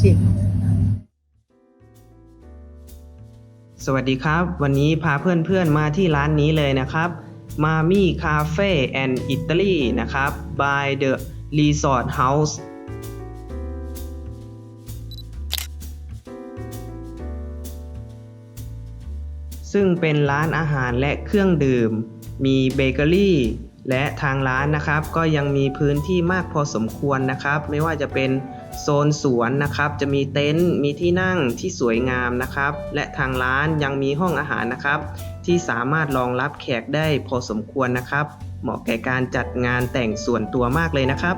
しい。สวัสดีครับ วันนี้พาเพื่อนๆมาที่ร้านนี้เลยนะครับมามี่คาเฟ่แอนด์อิตาลีนะครับ by the Resort House ซึ่งเป็นร้านอาหารและเครื่องดื่ม มีเบเกอรี่ และทางร้านนะครับ ก็ยังมีพื้นที่มากพอสมควรนะครับ ไม่ว่าจะเป็น โซนสวนนะครับจะมีเต็นท์มีที่นั่งที่สวยงามนะครับ และทางร้านยังมีห้องอาหารนะครับ ที่สามารถรองรับแขกได้พอสมควรนะครับ เหมาะแก่การจัดงานแต่งส่วนตัวมากเลยนะครับ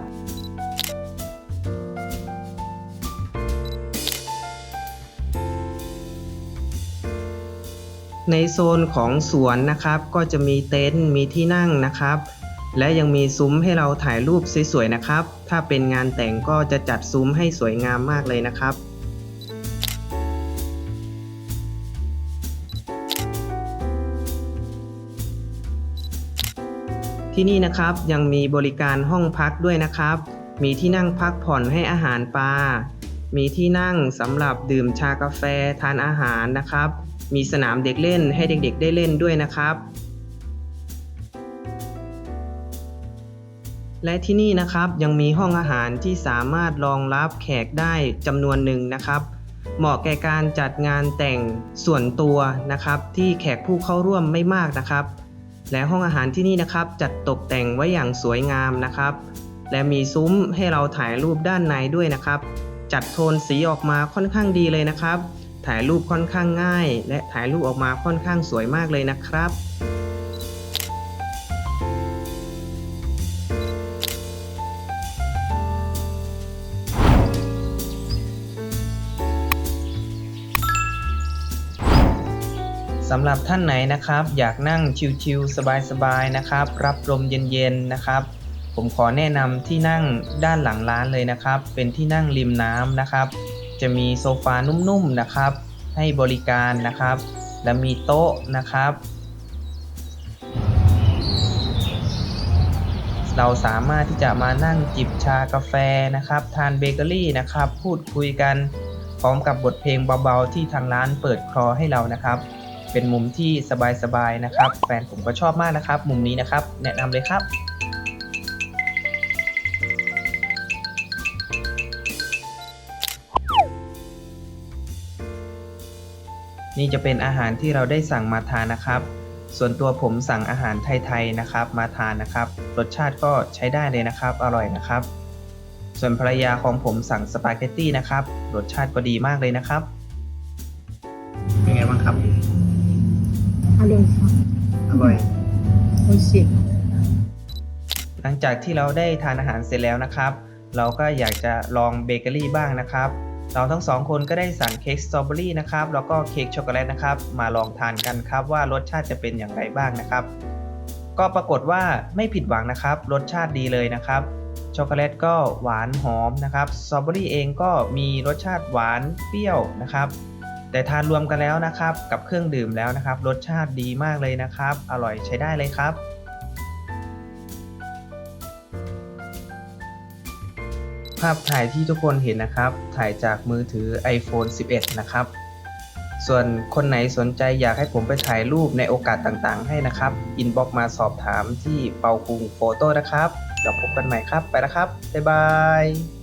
ในโซนของสวนนะครับก็จะมีเต็นท์มีที่นั่งนะครับ และยังมีซุ้มให้เราถ่ายรูปสวยๆนะครับ ถ้าเป็นงานแต่งก็จะจัดซุ้มให้สวยงามมากเลยนะครับที่นี่นะครับยังมีบริการห้องพักด้วยนะครับ มีที่นั่งพักผ่อนให้อาหารปลา มีที่นั่งสำหรับดื่มชากาแฟทานอาหารนะครับ มีสนามเด็กเล่นให้เด็กๆได้เล่นด้วยนะครับ และที่นี่นะครับยังมีห้องอาหารที่สามารถรองรับแขกได้จำนวนหนึ่งนะครับ เหมาะแก่การจัดงานแต่งส่วนตัวนะครับ ที่แขกผู้เข้าร่วมไม่มากนะครับ และห้องอาหารที่นี่นะครับ จัดตกแต่งไว้อย่างสวยงามนะครับ และมีซุ้มให้เราถ่ายรูปด้านในด้วยนะครับ จัดโทนสีออกมาค่อนข้างดีเลยนะครับ ถ่ายรูปค่อนข้างง่าย และถ่ายรูปออกมาค่อนข้างสวยมากเลยนะครับ สำหรับท่านไหนนะครับ อยากนั่งชิลๆสบายๆนะครับ รับลมเย็นๆนะครับ ผมขอแนะนำที่นั่งด้านหลังร้านเลยนะครับ เป็นที่นั่งริมน้ำนะครับ จะมีโซฟานุ่มๆนะครับ ให้บริการนะครับ และมีโต๊ะนะครับเราสามารถที่จะมานั่งจิบชากาแฟนะครับ ทานเบเกอรี่นะครับ พูดคุยกัน พร้อมกับบทเพลงเบาๆ ที่ทางร้านเปิดคลอให้เรานะครับ เป็นมุมที่สบายๆนะครับ แฟนผมก็ชอบมากนะครับ มุมนี้นะครับ แนะนำเลยครับนี่จะเป็นอาหารที่เราได้สั่งมาทานนะครับ ส่วนตัวผมสั่งอาหารไทยๆนะครับ มาทานนะครับ รสชาติก็ใช้ได้เลยนะครับ อร่อยนะครับ ส่วนภรรยาของผมสั่งสปาเกตตี้นะครับ รสชาติก็ดีมากเลยนะครับ เป็นไงบ้างครับ อร่อยอร่อย โอชิหลังจากที่เราได้ทานอาหารเสร็จแล้วนะครับ เราก็อยากจะลองเบเกอรี่บ้างนะครับ เราทั้งสองคนก็ได้สั่งเค้กสตรอเบอรี่นะครับ แล้วก็เค้กช็อกโกแลตนะครับ มาลองทานกันครับว่ารสชาติจะเป็นอย่างไรบ้างนะครับ ก็ปรากฏว่าไม่ผิดหวังนะครับ รสชาติดีเลยนะครับ ช็อกโกแลตก็หวานหอมนะครับ สตรอเบอรี่เองก็มีรสชาติหวานเปรี้ยวนะครับ แต่ทานรวมกันแล้วนะครับ กับเครื่องดื่มแล้วนะครับ รสชาติดีมากเลยนะครับ อร่อยใช้ได้เลยครับภาพถ่ายที่ทุกคนเห็นนะครับ ถ่ายจากมือถือ iPhone 11 นะครับ ส่วนคนไหนสนใจอยากให้ผมไปถ่ายรูปในโอกาสต่างๆ ให้นะครับ อินบ็อกมาสอบถามที่เปาคุงโฟโต้นะครับ เดี๋ยวพบกันใหม่ครับ ไปแล้วครับ บ๊ายบาย